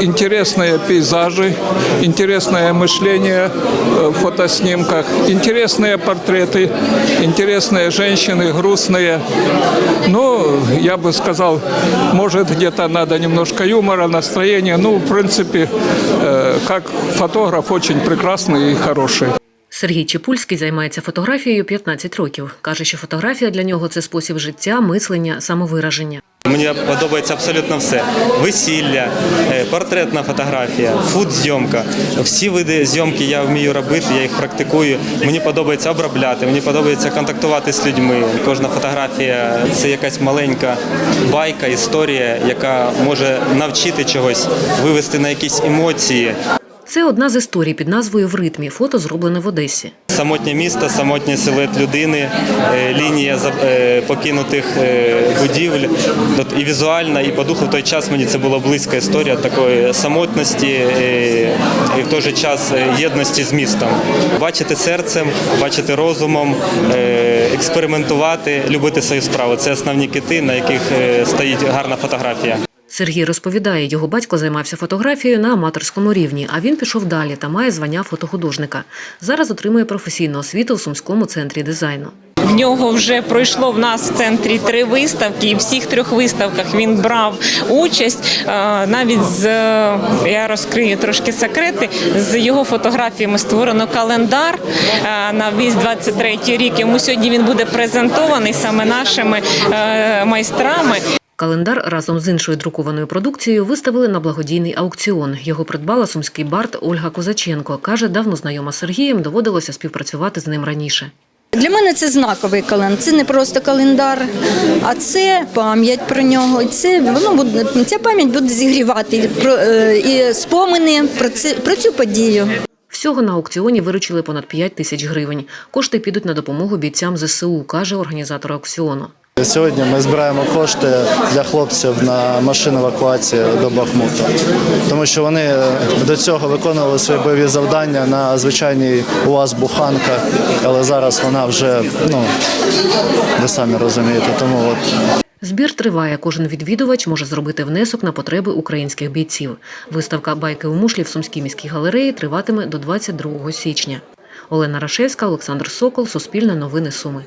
Интересные пейзажи, интересное мышление э, в фотоснимках, интересные портреты, интересные женщины, грустные. Ну, я бы сказал, может, где-то надо немножко юмора, настроения. Ну, в принципе, э, как фотограф очень прекрасный и хороший. Сергій Чепульський займається фотографією 15 років. Каже, що фотографія для нього це спосіб життя, мислення, самовираження. Мені подобається абсолютно все: весілля, е, портретна фотографія, фуд-зйомка. Всі види зйомки я вмію робити, я їх практикую. Мені подобається обробляти, мені подобається контактувати з людьми. Кожна фотографія це якась маленька байка, історія, яка може навчити чогось, вивести на якісь емоції. Це одна з історій під назвою В ритмі. Фото зроблене в Одесі. Самотнє місто, самотній силует людини, е, лінія е, покинутих е, будівель. І візуально, і по духу в той час мені це була близька історія такої самотності і в той же час єдності з містом. Бачити серцем, бачити розумом, експериментувати, любити свою справу. Це основні кити, на яких стоїть гарна фотографія. Сергій розповідає, його батько займався фотографією на аматорському рівні, а він пішов далі та має звання фотохудожника. Зараз отримує професійну освіту в Сумському центрі дизайну. В нього вже пройшло в нас в центрі три виставки, і в всіх трьох виставках він брав участь. Е, Навіть з е, я розкрию трошки секрети. З його фотографіями створено календар е, на весь 23 рік. Йому сьогодні він буде презентований саме нашими майстрами. Календар разом з іншою друкованою продукцією виставили на благодійний аукціон. Його придбала сумський бард Ольга Козаченко. Каже, давно знайома з Сергієм, доводилося співпрацювати з ним раніше. Для мене це знаковий календар. Це не просто календар, а це пам'ять про нього. Це воно буде ця пам'ять буде зігрівати про е, і спомини про це про цю подію. Всього на аукціоні виручили понад 5 тисяч гривень. Кошти підуть на допомогу бійцям ЗСУ, каже організатор аукціону. Сьогодні ми збираємо кошти для хлопців на машину евакуації до Бахмута, тому що вони е, до цього виконували свої бойові завдання на звичайній УАЗ Буханка, але зараз вона вже ну ви самі розумієте. Тому от Збір триває. Кожен відвідувач може зробити внесок на потреби українських бійців. Виставка Байки у мушлі в Сумській міській галереї триватиме до 22 січня. Олена Рашевська, Олександр Сокол, Суспільне новини Суми.